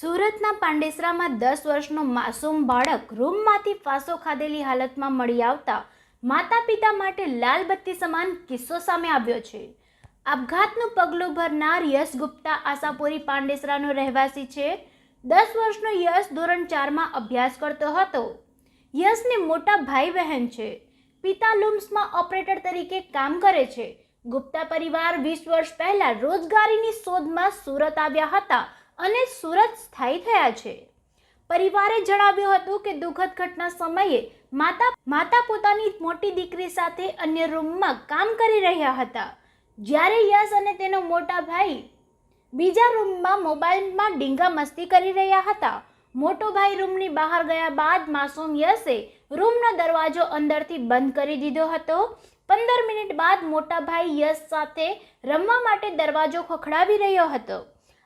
સુરતના પાંડેસરામાં દસ વર્ષનો માસૂમ બાળક રૂમમાંથી ફાંસો ખાધેલી હાલતમાં મળી આવતા માતા પિતા માટે લાલ બત્તી સમાન કિસ્સો સામે આવ્યો છે. આપઘાતનું પગલું ભરનાર યશ ગુપ્તા આશાપુરી પાંડેસરાનો રહેવાસી છે. દસ વર્ષનો યશ ધોરણ ચારમાં અભ્યાસ કરતો હતો. યશને મોટા ભાઈ બહેન છે. પિતા લુમ્સમાં ઓપરેટર તરીકે કામ કરે છે. ગુપ્તા પરિવાર વીસ વર્ષ પહેલાં રોજગારીની શોધમાં સુરત આવ્યા હતા. અને સુરત સ્થાયી થયા છે. પરિવારે જણાવ્યું હતું કે દુઃખદ ઘટના સમયે માતા માતા પોતાની મોટી દીકરી સાથે અન્ય રૂમમાં કામ કરી રહ્યા હતા. જ્યારે યશ અને તેનો મોટા ભાઈ બીજા રૂમમાં મોબાઈલમાં ડીંગા મસ્તી કરી રહ્યા હતા. મોટો ભાઈ રૂમની બહાર ગયા બાદ માસૂમ યશે રૂમનો દરવાજો અંદરથી બંધ કરી દીધો હતો. પંદર મિનિટ બાદ મોટા ભાઈ યશ સાથે રમવા માટે દરવાજો ખખડાવી રહ્યો હતો.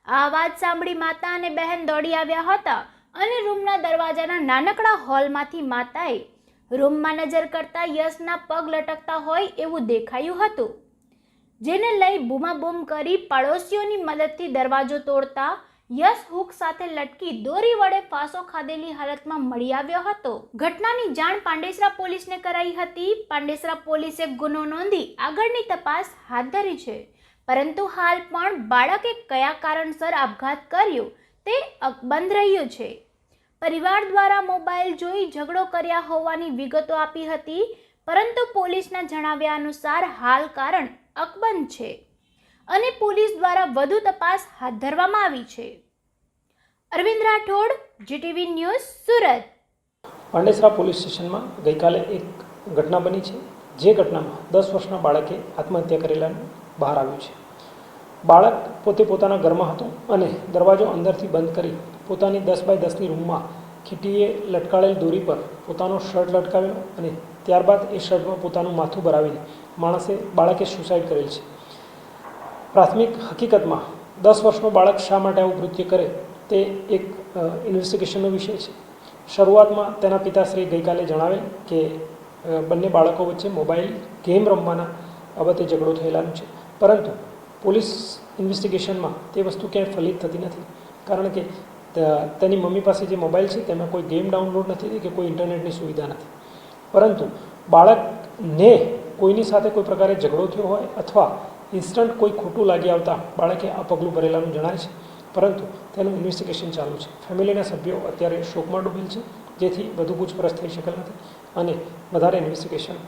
આ અવાજ સાંભળી માતા અને બહેન દોડી આવ્યા હતા અને રૂમના દરવાજાના નાનકડા હોલમાંથી માતાએ રૂમમાં નજર કરતા યશના પગ લટકતા હોય એવું દેખાયું હતું. જેને લઈ બૂમાબૂમ કરી પાડોશીઓની મદદથી દરવાજો તોડતા યશ હુક સાથે લટકી દોરી વડે ફાંસો ખાધેલી હાલતમાં મળી આવ્યો હતો. ઘટનાની જાણ પાંડેસરા પોલીસને કરાઈ હતી. પાંડેસરા પોલીસે ગુનો નોંધી આગળની તપાસ હાથ ધરી છે. પરંતુ હાલ પણ બાળકે કયા કારણસર આપઘાત કર્યો તે અકબંધ રહ્યું છે. પરિવાર દ્વારા મોબાઈલ જોઈ ઝઘડો કર્યા હોવાની વિગતો આપી હતી, પરંતુ પોલીસના જણાવ્યા અનુસાર હાલ કારણ અકબંધ છે અને પોલીસ દ્વારા વધુ તપાસ હાથ ધરવામાં આવી છે. Arvind Rathod, GTV news, Surat. Pandesara police સ્ટેશનમાં ગઈકાલે એક ઘટના બની છે. જે ઘટનામાં દસ વર્ષના બાળકે આત્મહત્યા કરેલાનું બહાર આવ્યું છે. બાળક પોતે પોતાના ઘરમાં હતો અને દરવાજો અંદરથી બંધ કરી પોતાની દસ બાય દસની રૂમમાં ખીટીએ લટકાળેલ દોરી પર પોતાનો શર્ટ લટકાવેલો અને ત્યારબાદ એ શર્ટમાં પોતાનું માથું ભરાવીને માણસે બાળકે સુસાઇડ કરેલ છે. પ્રાથમિક હકીકતમાં દસ વર્ષનો બાળક શા માટે આવું કૃત્ય કરે તે એક ઇન્વેસ્ટિગેશનનો વિષય છે. શરૂઆતમાં તેના પિતાશ્રી ગઈકાલે જણાવેલ કે બંને બાળકો વચ્ચે મોબાઈલ ગેમ રમવાના બાબતે ઝઘડો થયેલાનું છે. પરંતુ પોલીસ ઇન્વેસ્ટિગેશનમાં તે વસ્તુ ક્યાંય ફલિત થતી નથી. કારણ કે તેની મમ્મી પાસે જે મોબાઈલ છે, તેમાં કોઈ ગેમ ડાઉનલોડ નથી થઈ કે કોઈ ઇન્ટરનેટની સુવિધા નથી. પરંતુ બાળકને કોઈની સાથે કોઈ પ્રકારે ઝઘડો થયો હોય અથવા ઇન્સ્ટન્ટ કોઈ ખોટું લાગી આવતા બાળકે આ પગલું ભરેલાનું જણાય છે. પરંતુ તેનું ઇન્વેસ્ટિગેશન ચાલુ છે. ફેમિલીના સભ્યો અત્યારે શોકમાં ડૂબેલ છે. જેથી વધુ પૂછપરછ થઈ શકેલ નથી અને વધારે ઇન્વેસ્ટિગેશન